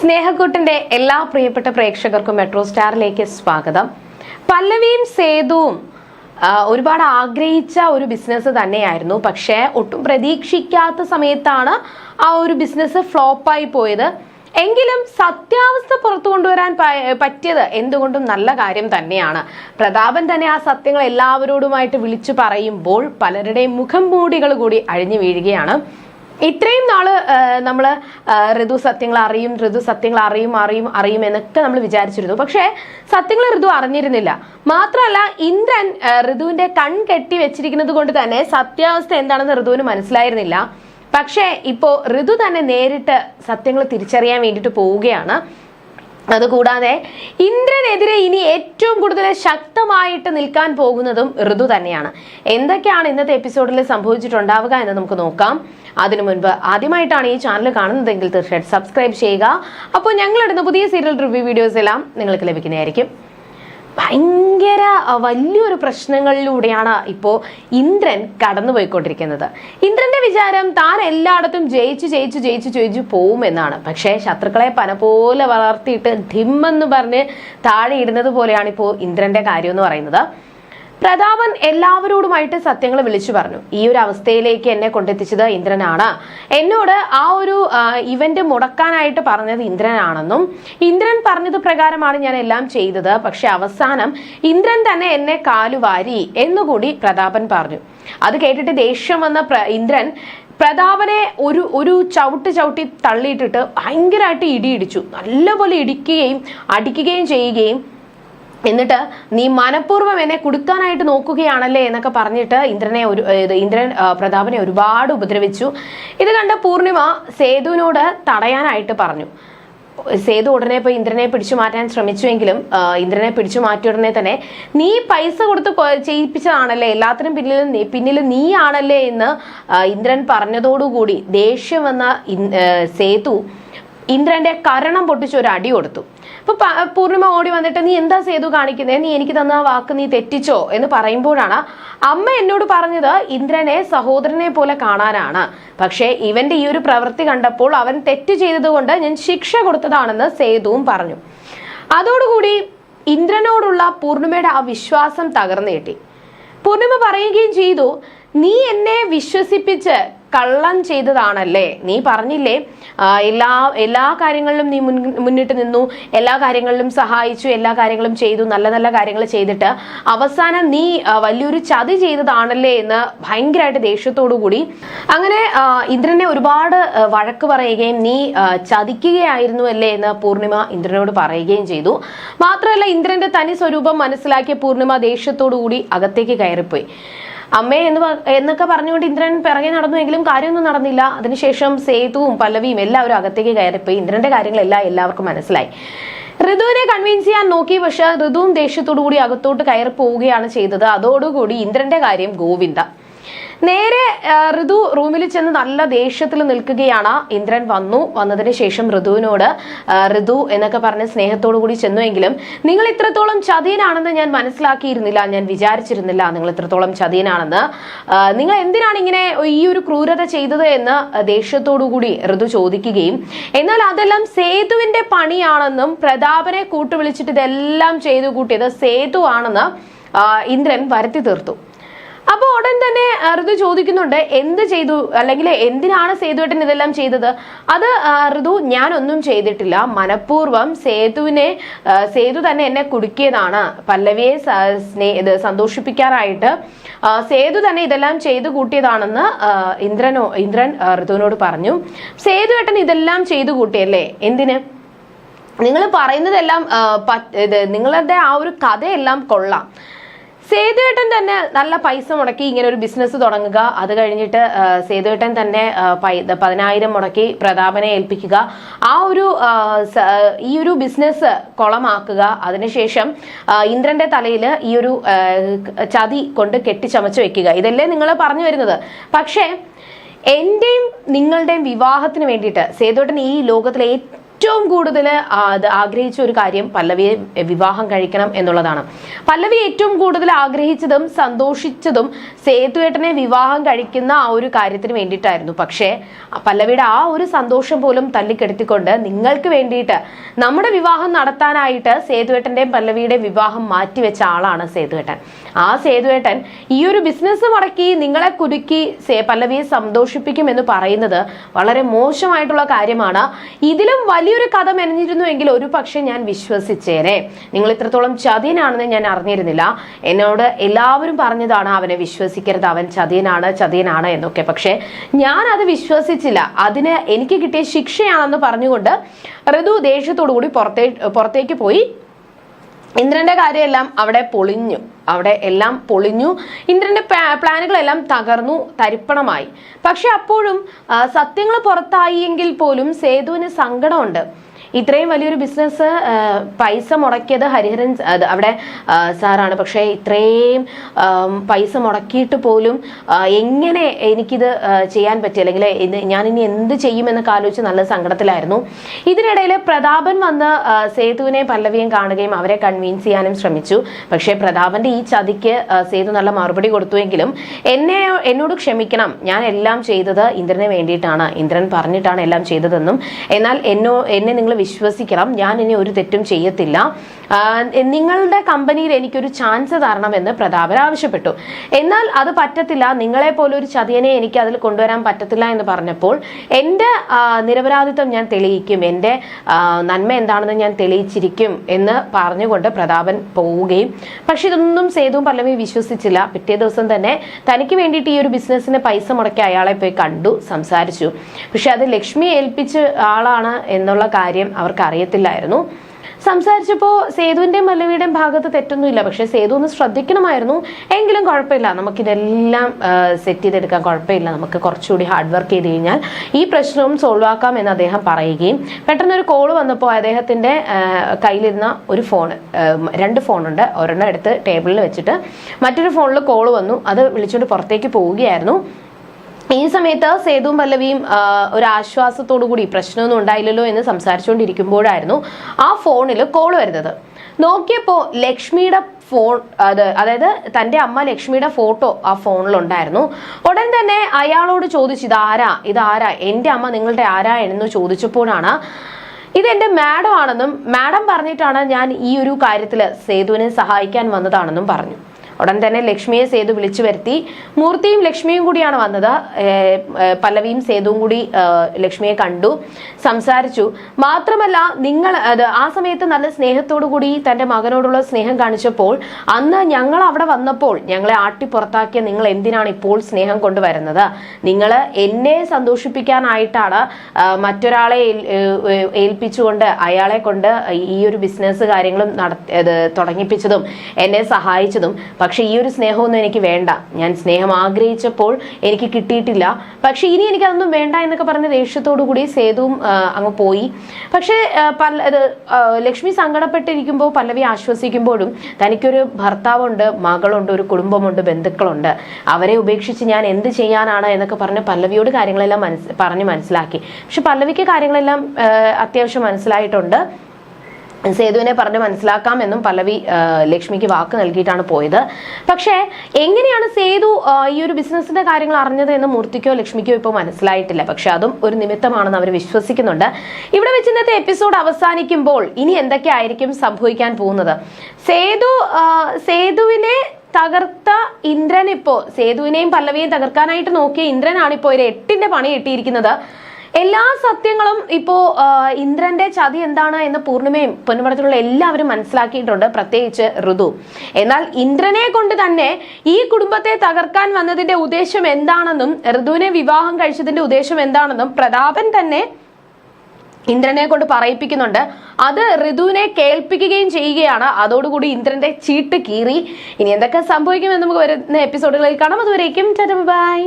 സ്നേഹക്കൂട്ടിന്റെ എല്ലാ പ്രിയപ്പെട്ട പ്രേക്ഷകർക്കും മെട്രോ സ്റ്റാറിലേക്ക് സ്വാഗതം. പല്ലവിയും സേതുവും ഒരുപാട് ആഗ്രഹിച്ച ഒരു ബിസിനസ് തന്നെയായിരുന്നു. പക്ഷേ ഒട്ടും പ്രതീക്ഷിക്കാത്ത സമയത്താണ് ആ ഒരു ബിസിനസ് ഫ്ലോപ്പായി പോയത്. എങ്കിലും സത്യാവസ്ഥ പുറത്തു കൊണ്ടുവരാൻ പറ്റിയത് എന്തുകൊണ്ടും നല്ല കാര്യം തന്നെയാണ്. പ്രതാപൻ തന്നെ ആ സത്യങ്ങൾ എല്ലാവരോടുമായിട്ട് വിളിച്ചു പറയുമ്പോൾ പലരുടെയും മുഖം മൂടികൾ കൂടി അഴിഞ്ഞു വീഴുകയാണ്. ഇത്രയും നാൾ നമ്മൾ ഋതു സത്യങ്ങൾ അറിയും ഋതു സത്യങ്ങൾ അറിയും അറിയും അറിയും എന്നൊക്കെ നമ്മൾ വിചാരിച്ചിരുന്നു. പക്ഷേ സത്യങ്ങൾ ഋതു അറിഞ്ഞിരുന്നില്ല. മാത്രമല്ല ഇന്ദ്രൻ ഋതുവിന്റെ കൺ കെട്ടി വെച്ചിരിക്കുന്നത് കൊണ്ട് തന്നെ സത്യാവസ്ഥ എന്താണെന്ന് ഋതുവിന് മനസ്സിലായിരുന്നില്ല. പക്ഷേ ഇപ്പോൾ ഋതു തന്നെ നേരിട്ട് സത്യങ്ങൾ തിരിച്ചറിയാൻ വേണ്ടിയിട്ട് പോവുകയാണ്. അതുകൂടാതെ ഇന്ദ്രനെതിരെ ഇനി ഏറ്റവും കൂടുതൽ ശക്തമായിട്ട് നിൽക്കാൻ പോകുന്നതും ഋതു തന്നെയാണ്. എന്തൊക്കെയാണ് ഇന്നത്തെ എപ്പിസോഡിൽ സംഭവിച്ചിട്ടുണ്ടാവുക എന്ന് നമുക്ക് നോക്കാം. അതിനു മുൻപ് ആദ്യമായിട്ടാണ് ഈ ചാനൽ കാണുന്നതെങ്കിൽ തീർച്ചയായിട്ടും സബ്സ്ക്രൈബ് ചെയ്യുക. അപ്പോൾ ഞങ്ങളിടുന്ന പുതിയ സീരിയൽ റിവ്യൂ വീഡിയോസ് എല്ലാം നിങ്ങൾക്ക് ലഭിക്കുന്നതായിരിക്കും. ഭയങ്കര വലിയൊരു പ്രശ്നങ്ങളിലൂടെയാണ് ഇപ്പോൾ ഇന്ദ്രൻ കടന്നുപോയിക്കൊണ്ടിരിക്കുന്നത്. ഇന്ദ്രന്റെ വിചാരം താൻ എല്ലായിടത്തും ജയിച്ചു ജയിച്ചു ജയിച്ചു ജയിച്ചു പോകുമെന്നാണ് പക്ഷേ ശത്രുക്കളെ പന പോലെ വളർത്തിയിട്ട് ധിമ്മെന്ന് പറഞ്ഞ് താഴെ ഇടുന്നത് പോലെയാണ് ഇപ്പോൾ ഇന്ദ്രന്റെ കാര്യം എന്ന് പറയുന്നത്. പ്രതാപൻ എല്ലാവരോടുമായിട്ട് സത്യങ്ങൾ വിളിച്ചു പറഞ്ഞു. ഈ ഒരു അവസ്ഥയിലേക്ക് എന്നെ കൊണ്ടെത്തിച്ചത് ഇന്ദ്രനാണ്. എന്നോട് ആ ഒരു ഇവന്റ് മുടക്കാനായിട്ട് പറഞ്ഞത് ഇന്ദ്രനാണെന്നും ഇന്ദ്രൻ പറഞ്ഞത് പ്രകാരമാണ് ഞാൻ എല്ലാം ചെയ്തത്. പക്ഷെ അവസാനം ഇന്ദ്രൻ തന്നെ എന്നെ കാലുവാരി എന്നുകൂടി പ്രതാപൻ പറഞ്ഞു. അത് കേട്ടിട്ട് ദേഷ്യം വന്ന ഇന്ദ്രൻ പ്രതാപനെ ഒരു ഒരു ചവിട്ട് ചവിട്ടി തള്ളിയിട്ടിട്ട് ഭയങ്കരമായിട്ട് ഇടിയിടിച്ചു. നല്ലപോലെ ഇടിക്കുകയും അടിക്കുകയും ചെയ്യുകയും എന്നിട്ട് നീ മനഃപൂർവം എന്നെ കൊടുക്കാനായിട്ട് നോക്കുകയാണല്ലേ എന്നൊക്കെ പറഞ്ഞിട്ട് ഇന്ദ്രനെ ഒരു ഇന്ദ്രൻ പ്രതാപനെ ഒരുപാട് ഉപദ്രവിച്ചു. ഇത് കണ്ട പൂർണിമ സേതുവിനോട് തടയാനായിട്ട് പറഞ്ഞു. സേതു ഉടനെ പോയി ഇന്ദ്രനെ പിടിച്ചു മാറ്റാൻ ശ്രമിച്ചുവെങ്കിലും ഇന്ദ്രനെ പിടിച്ചു മാറ്റിയ ഉടനെ തന്നെ നീ പൈസ കൊടുത്ത് ചെയ്യിപ്പിച്ചതാണല്ലേ? എല്ലാത്തിനും പിന്നിലും നീ പിന്നിൽ നീയാണല്ലേ എന്ന് ഇന്ദ്രൻ പറഞ്ഞതോടുകൂടി ദേഷ്യം വന്ന സേതു ഇന്ദ്രന്റെ കരണം പൊട്ടിച്ച് ഒരു അടി കൊടുത്തു. അപ്പൊ പൂർണിമ ഓടി വന്നിട്ട് നീ എന്താ സേതു കാണിക്കുന്നത് നീ എനിക്ക് തന്ന വാക്ക് നീ തെറ്റിച്ചോ? എന്ന് പറയുമ്പോഴാണ് അമ്മ എന്നോട് പറഞ്ഞത് ഇന്ദ്രനെ സഹോദരനെ പോലെ കാണാനാണ്. പക്ഷേ ഇവന്റെ ഈ ഒരു പ്രവൃത്തി കണ്ടപ്പോൾ അവൻ തെറ്റ് ചെയ്തതുകൊണ്ട് ഞാൻ ശിക്ഷ കൊടുത്തതാണെന്ന് സേതുവും പറഞ്ഞു. അതോടുകൂടി ഇന്ദ്രനോടുള്ള പൂർണിമയുടെ ആ വിശ്വാസം തകർന്നു കിട്ടി. പൂർണിമ പറയുകയും ചെയ്തു നീ എന്നെ വിശ്വസിപ്പിച്ച് കള്ളം ചെയ്തതാണല്ലേ? നീ പറഞ്ഞില്ലേ എല്ലാ എല്ലാ കാര്യങ്ങളിലും നീ മുൻ മുന്നിട്ട് നിന്നു എല്ലാ കാര്യങ്ങളിലും സഹായിച്ചു എല്ലാ കാര്യങ്ങളും ചെയ്തു നല്ല നല്ല കാര്യങ്ങൾ ചെയ്തിട്ട് അവസാനം നീ വലിയൊരു ചതി ചെയ്തതാണല്ലേ എന്ന് ഭയങ്കരമായിട്ട് ദേഷ്യത്തോടു കൂടി അങ്ങനെ ഇന്ദ്രനെ ഒരുപാട് വഴക്ക് പറയുകയും നീ ചതിക്കുകയായിരുന്നു അല്ലേ എന്ന് പൂർണിമ ഇന്ദ്രനോട് പറയുകയും ചെയ്തു. മാത്രമല്ല ഇന്ദ്രന്റെ തനി സ്വരൂപം മനസ്സിലാക്കിയ പൂർണിമ ദേഷ്യത്തോടു കൂടി അകത്തേക്ക് കയറിപ്പോയി. അമ്മേ എന്ന് എന്നൊക്കെ പറഞ്ഞുകൊണ്ട് ഇന്ദ്രൻ പിറകെ നടന്നുവെങ്കിലും കാര്യമൊന്നും നടന്നില്ല. അതിനുശേഷം സേതുവും പല്ലവിയും എല്ലാവരും അകത്തേക്ക് കയറിപ്പോയി. ഇന്ദ്രന്റെ കാര്യങ്ങളെല്ലാം എല്ലാവർക്കും മനസ്സിലായി. ഋതുവിനെ കൺവിൻസ് ചെയ്യാൻ നോക്കി. പക്ഷെ ഋതുവും ദേഷ്യത്തോടു കൂടി അകത്തോട്ട് കയറി പോവുകയാണ് ചെയ്തത്. അതോടുകൂടി ഇന്ദ്രന്റെ കാര്യം ഗോവിന്ദ. നേരെ ഋതു റൂമിൽ ചെന്ന് നല്ല ദേഷ്യത്തിൽ നിൽക്കുകയാണ്. ഇന്ദ്രൻ വന്നു. വന്നതിന് ശേഷം ഋതുവിനോട് ഋതു എന്നൊക്കെ പറഞ്ഞ് സ്നേഹത്തോടു കൂടി ചെന്നുവെങ്കിലും നിങ്ങൾ ഇത്രത്തോളം ചതിയനാണെന്ന് ഞാൻ മനസ്സിലാക്കിയിരുന്നില്ല. ഞാൻ വിചാരിച്ചിരുന്നില്ല നിങ്ങൾ ഇത്രത്തോളം ചതിയനാണെന്ന്. നിങ്ങൾ എന്തിനാണ് ഇങ്ങനെ ഈ ഒരു ക്രൂരത ചെയ്തത്? എന്ന് ദേഷ്യത്തോടു കൂടി ഋതു ചോദിക്കുകയും എന്നാൽ അതെല്ലാം സേതുവിന്റെ പണിയാണെന്നും പ്രതാപനെ കൂട്ടുവിളിച്ചിട്ട് ഇതെല്ലാം ചെയ്തു കൂട്ടിയത് സേതു ആണെന്ന് ഇന്ദ്രൻ വരുത്തി തീർത്തു. ഉടൻ തന്നെ ഋതു ചോദിക്കുന്നുണ്ട് എന്ത് ചെയ്തു? അല്ലെങ്കിൽ എന്തിനാണ് സേതുവേട്ടൻ ഇതെല്ലാം ചെയ്തത്? അത് ഋതു ഞാനൊന്നും ചെയ്തിട്ടില്ല. മനഃപൂർവം സേതുവിനെ സേതു തന്നെ എന്നെ കുടുക്കിയതാണ്. പല്ലവിയെ സ്നേ ഇത് സന്തോഷിപ്പിക്കാനായിട്ട് സേതു തന്നെ ഇതെല്ലാം ചെയ്തു കൂട്ടിയതാണെന്ന് ഇന്ദ്രനോ ഇന്ദ്രൻ ഋതുവിനോട് പറഞ്ഞു. സേതുവേട്ടൻ ഇതെല്ലാം ചെയ്തു കൂട്ടിയല്ലേ? എന്തിന്? നിങ്ങൾ പറയുന്നതെല്ലാം ഇത് നിങ്ങളുടെ ആ ഒരു കഥയെല്ലാം കൊള്ളാം. സേതുവേട്ടൻ തന്നെ നല്ല പൈസ മുടക്കി ഇങ്ങനെ ഒരു ബിസിനസ് തുടങ്ങുക. അത് കഴിഞ്ഞിട്ട് സേതുവേട്ടൻ തന്നെ പതിനായിരം മുടക്കി പ്രതാപനെ ഏൽപ്പിക്കുക. ആ ഒരു ഈ ഒരു ബിസിനസ് കുളമാക്കുക. അതിനുശേഷം ഇന്ദ്രന്റെ തലയിൽ ഈ ഒരു ചതി കൊണ്ട് കെട്ടിച്ചമച്ച് വെക്കുക. ഇതല്ലേ നിങ്ങൾ പറഞ്ഞു വരുന്നത്? പക്ഷേ എന്റെയും നിങ്ങളുടെയും വിവാഹത്തിന് വേണ്ടിയിട്ട് സേതുവേട്ടൻ ഈ ലോകത്തിലെ ഏറ്റവും കൂടുതൽ അത് ആഗ്രഹിച്ച ഒരു കാര്യം പല്ലവിയെ വിവാഹം കഴിക്കണം എന്നുള്ളതാണ്. പല്ലവി ഏറ്റവും കൂടുതൽ ആഗ്രഹിച്ചതും സന്തോഷിച്ചതും സേതുവേട്ടനെ വിവാഹം കഴിക്കുന്ന ആ ഒരു കാര്യത്തിന് വേണ്ടിയിട്ടായിരുന്നു. പക്ഷേ പല്ലവിയുടെ ആ ഒരു സന്തോഷം പോലും തല്ലിക്കെടുത്തിക്കൊണ്ട് നിങ്ങൾക്ക് വേണ്ടിയിട്ട് നമ്മുടെ വിവാഹം നടത്താനായിട്ട് സേതുവേട്ടന്റെയും പല്ലവിയുടെയും വിവാഹം മാറ്റിവെച്ച ആളാണ് സേതുവേട്ടൻ. ആ സേതുവേട്ടൻ ഈ ഒരു ബിസിനസ് മുടക്കി നിങ്ങളെ കുരുക്കി പല്ലവിയെ സന്തോഷിപ്പിക്കും എന്ന് പറയുന്നത് വളരെ മോശമായിട്ടുള്ള കാര്യമാണ്. ഇതിലും വലിയൊരു കഥ മെനഞ്ഞിരുന്നുവെങ്കിൽ ഒരു പക്ഷെ ഞാൻ വിശ്വസിച്ചേനെ. നിങ്ങൾ ഇത്രത്തോളം ചതിയനാണെന്ന് ഞാൻ അറിഞ്ഞിരുന്നില്ല. എന്നോട് എല്ലാവരും പറഞ്ഞതാണ് അവനെ വിശ്വസിക്കരുത് അവൻ ചതിയനാണ് ചതിയനാണ് എന്നൊക്കെ. പക്ഷേ ഞാൻ അത് വിശ്വസിച്ചില്ല. അതിന് എനിക്ക് കിട്ടിയ ശിക്ഷയാണെന്ന് പറഞ്ഞുകൊണ്ട് ഋതു ദേഷ്യത്തോടു കൂടി പുറത്തേ പുറത്തേക്ക് പോയി. ഇന്ദ്രന്റെ കാര്യമെല്ലാം അവിടെ പൊളിഞ്ഞു. അവിടെ എല്ലാം പൊളിഞ്ഞു. ഇന്ദ്രന്റെ പ്ലാനുകളെല്ലാം തകർന്നു തരിപ്പണമായി. പക്ഷെ അപ്പോഴും സത്യങ്ങൾ പുറത്തായി എങ്കിൽ പോലും സേതുവിന് സങ്കടമുണ്ട്. ഇത്രയും വലിയൊരു ബിസിനസ് പൈസ മുടക്കിയത് ഹരിഹരൻ അവിടെ സാറാണ്. പക്ഷേ ഇത്രയും പൈസ മുടക്കിയിട്ട് പോലും എങ്ങനെ എനിക്കിത് ചെയ്യാൻ പറ്റി? അല്ലെങ്കിൽ ഞാൻ ഇനി എന്ത് ചെയ്യുമെന്നൊക്കെ ആലോചിച്ച് നല്ല സങ്കടത്തിലായിരുന്നു. ഇതിനിടയിൽ പ്രതാപൻ വന്ന് സേതുവിനെ പല്ലവിയും കാണുകയും അവരെ കൺവീൻസ് ചെയ്യാനും ശ്രമിച്ചു. പക്ഷേ പ്രതാപന്റെ ഈ ചതിക്ക് സേതു നല്ല മറുപടി കൊടുത്തുവെങ്കിലും എന്നെ എന്നോട് ക്ഷമിക്കണം. ഞാൻ എല്ലാം ചെയ്തത് ഇന്ദ്രനെ വേണ്ടിയിട്ടാണ്. ഇന്ദ്രൻ പറഞ്ഞിട്ടാണ് എല്ലാം ചെയ്തതെന്നും എന്നാൽ എന്നോ എന്നെ നിങ്ങൾ വിശ്വസിക്കണം. ഞാൻ ഇനി ഒരു തെറ്റും ചെയ്യത്തില്ല. നിങ്ങളുടെ കമ്പനിയിൽ എനിക്കൊരു ചാൻസ് തരണമെന്ന് പ്രതാപൻ ആവശ്യപ്പെട്ടു. എന്നാൽ അത് പറ്റത്തില്ല. നിങ്ങളെ പോലെ ഒരു ചതിയനെ എനിക്ക് അതിൽ കൊണ്ടുവരാൻ പറ്റത്തില്ല എന്ന് പറഞ്ഞപ്പോൾ എന്റെ നിരപരാധിത്വം ഞാൻ തെളിയിക്കും. എന്റെ നന്മ എന്താണെന്ന് ഞാൻ തെളിയിച്ചിരിക്കും എന്ന് പറഞ്ഞുകൊണ്ട് പ്രതാപൻ പോവുകയും. പക്ഷെ ഇതൊന്നും സേതുവും പല്ലവി വിശ്വസിച്ചില്ല. പിറ്റേ ദിവസം തന്നെ തനിക്ക് വേണ്ടിയിട്ട് ഈ ഒരു ബിസിനസ്സിന് പൈസ മുടക്കി അയാളെ പോയി കണ്ടു സംസാരിച്ചു. പക്ഷെ അത് ലക്ഷ്മി ഏൽപ്പിച്ച ആളാണ് എന്നുള്ള കാര്യം അവർക്ക് അറിയത്തില്ലായിരുന്നു സംസാരിച്ചപ്പോൾ സേതുവിന്റെയും മല്ലവിയുടെയും ഭാഗത്ത് തെറ്റൊന്നുമില്ല. പക്ഷെ സേതു ഒന്ന് ശ്രദ്ധിക്കണമായിരുന്നു. എങ്കിലും കുഴപ്പമില്ല. നമുക്കിതെല്ലാം സെറ്റ് ചെയ്തെടുക്കാൻ കുഴപ്പമില്ല. നമുക്ക് കുറച്ചുകൂടി ഹാർഡ് വർക്ക് ചെയ്ത് കഴിഞ്ഞാൽ ഈ പ്രശ്നവും സോൾവ് ആക്കാം എന്ന് അദ്ദേഹം പറയുകയും പെട്ടെന്ന് ഒരു കോൾ വന്നപ്പോൾ അദ്ദേഹത്തിന്റെ കയ്യിലിരുന്ന ഒരു ഫോൺ രണ്ട് ഫോണുണ്ട് ഒരെണ്ണം എടുത്ത് ടേബിളിൽ വെച്ചിട്ട് മറ്റൊരു ഫോണിൽ കോൾ വന്നു. അത് വിളിച്ചുകൊണ്ട് പുറത്തേക്ക് പോവുകയായിരുന്നു. ഈ സമയത്ത് സേതുവും പല്ലവിയും ഒരു ആശ്വാസത്തോടു കൂടി പ്രശ്നമൊന്നും ഉണ്ടായില്ലല്ലോ എന്ന് സംസാരിച്ചുകൊണ്ടിരിക്കുമ്പോഴായിരുന്നു ആ ഫോണിൽ കോൾ വരുന്നത്. നോക്കിയപ്പോൾ ലക്ഷ്മിയുടെ ഫോൺ അത് അതായത് തന്റെ അമ്മ ലക്ഷ്മിയുടെ ഫോട്ടോ ആ ഫോണിലുണ്ടായിരുന്നു. ഉടൻ തന്നെ അയാളോട് ചോദിച്ചു ഇതാരാ? ഇതാരാ? എന്റെ അമ്മ നിങ്ങളുടെ ആരാ? എന്ന് ചോദിച്ചപ്പോഴാണ് ഇത് എന്റെ മാഡം ആണെന്നും മാഡം പറഞ്ഞിട്ടാണ് ഞാൻ ഈ ഒരു കാര്യത്തിൽ സേതുവിനെ സഹായിക്കാൻ വന്നതാണെന്നും പറഞ്ഞു. ഉടൻ തന്നെ ലക്ഷ്മിയെ സേതു വിളിച്ചു വരുത്തി. മൂർത്തിയും ലക്ഷ്മിയും കൂടിയാണ് വന്നത്. പല്ലവിയും സേതുവും കൂടി ലക്ഷ്മിയെ കണ്ടു സംസാരിച്ചു. മാത്രമല്ല നിങ്ങൾ ആ സമയത്ത് നല്ല സ്നേഹത്തോടു കൂടി തന്റെ മകനോടുള്ള സ്നേഹം കാണിച്ചപ്പോൾ അന്ന് ഞങ്ങൾ അവിടെ വന്നപ്പോൾ ഞങ്ങളെ ആട്ടി പുറത്താക്കിയ നിങ്ങൾ എന്തിനാണ് ഇപ്പോൾ സ്നേഹം കൊണ്ടുവരുന്നത്? നിങ്ങൾ എന്നെ സന്തോഷിപ്പിക്കാനായിട്ടാണ് മറ്റൊരാളെ ഏൽപ്പിച്ചുകൊണ്ട് അയാളെ കൊണ്ട് ഈ ഒരു ബിസിനസ് കാര്യങ്ങളും നട തുടങ്ങിപ്പിച്ചതും എന്നെ സഹായിച്ചതും. പക്ഷെ ഈ ഒരു സ്നേഹമൊന്നും എനിക്ക് വേണ്ട. ഞാൻ സ്നേഹം ആഗ്രഹിച്ചപ്പോൾ എനിക്ക് കിട്ടിയിട്ടില്ല. പക്ഷെ ഇനി എനിക്ക് അതൊന്നും വേണ്ട എന്നൊക്കെ പറഞ്ഞ ദേഷ്യത്തോടു കൂടി സേതുവും അങ്ങ് പോയി. പക്ഷേ ലക്ഷ്മി സങ്കടപ്പെട്ടിരിക്കുമ്പോൾ പല്ലവി ആശ്വസിക്കുമ്പോഴും തനിക്കൊരു ഭർത്താവുണ്ട് മകളുണ്ട് ഒരു കുടുംബമുണ്ട് ബന്ധുക്കളുണ്ട്. അവരെ ഉപേക്ഷിച്ച് ഞാൻ എന്ത് ചെയ്യാനാണ് എന്നൊക്കെ പറഞ്ഞ് പല്ലവിയോട് കാര്യങ്ങളെല്ലാം മനസ് പറഞ്ഞ് മനസ്സിലാക്കി. പക്ഷെ പല്ലവിക്ക് കാര്യങ്ങളെല്ലാം അത്യാവശ്യം മനസ്സിലായിട്ടുണ്ട്. സേതുവിനെ പറഞ്ഞ് മനസ്സിലാക്കാമെന്നും പല്ലവി ലക്ഷ്മിക്ക് വാക്ക് നൽകിയിട്ടാണ് പോയത്. പക്ഷേ എങ്ങനെയാണ് സേതു ഈ ഒരു ബിസിനസിന്റെ കാര്യങ്ങൾ അറിഞ്ഞത് എന്ന് മൂർത്തിക്കോ ലക്ഷ്മിക്കോ ഇപ്പോൾ മനസ്സിലായിട്ടില്ല. പക്ഷെ അതും ഒരു നിമിത്തമാണെന്ന് അവർ വിശ്വസിക്കുന്നുണ്ട്. ഇവിടെ വെച്ച് ഇന്നത്തെ എപ്പിസോഡ് അവസാനിക്കുമ്പോൾ ഇനി എന്തൊക്കെ ആയിരിക്കും സംഭവിക്കാൻ പോകുന്നത്? സേതു സേതുവിനെ തകർത്ത ഇന്ദ്രൻ ഇപ്പോ സേതുവിനെയും പല്ലവിയെയും തകർക്കാനായിട്ട് നോക്കിയ ഇന്ദ്രനാണ് ഇപ്പോൾ ഒരു എട്ടിന്റെ പണി കിട്ടിയിരിക്കുന്നത് എല്ലാ സത്യങ്ങളും ഇപ്പോ ഇന്ദ്രന്റെ ചതി എന്താണ് എന്ന് പൂർണിമയും പൊന്നുമടത്തിലുള്ള എല്ലാവരും മനസ്സിലാക്കിയിട്ടുണ്ട് പ്രത്യേകിച്ച് ഋതു. എന്നാൽ ഇന്ദ്രനെ കൊണ്ട് തന്നെ ഈ കുടുംബത്തെ തകർക്കാൻ വന്നതിന്റെ ഉദ്ദേശം എന്താണെന്നും ഋതുവിനെ വിവാഹം കഴിച്ചതിന്റെ ഉദ്ദേശം എന്താണെന്നും പ്രതാപൻ തന്നെ ഇന്ദ്രനെ കൊണ്ട് പറയിപ്പിക്കുന്നുണ്ട്. അത് ഋതുവിനെ കേൾപ്പിക്കുകയും ചെയ്യുകയാണ്. അതോടുകൂടി ഇന്ദ്രന്റെ ചീട്ട് കീറി. ഇനി എന്തൊക്കെ സംഭവിക്കുമെന്ന് നമുക്ക് വരുന്ന എപ്പിസോഡുകളിൽ കാണാം. അതുവരേക്കും ബൈ.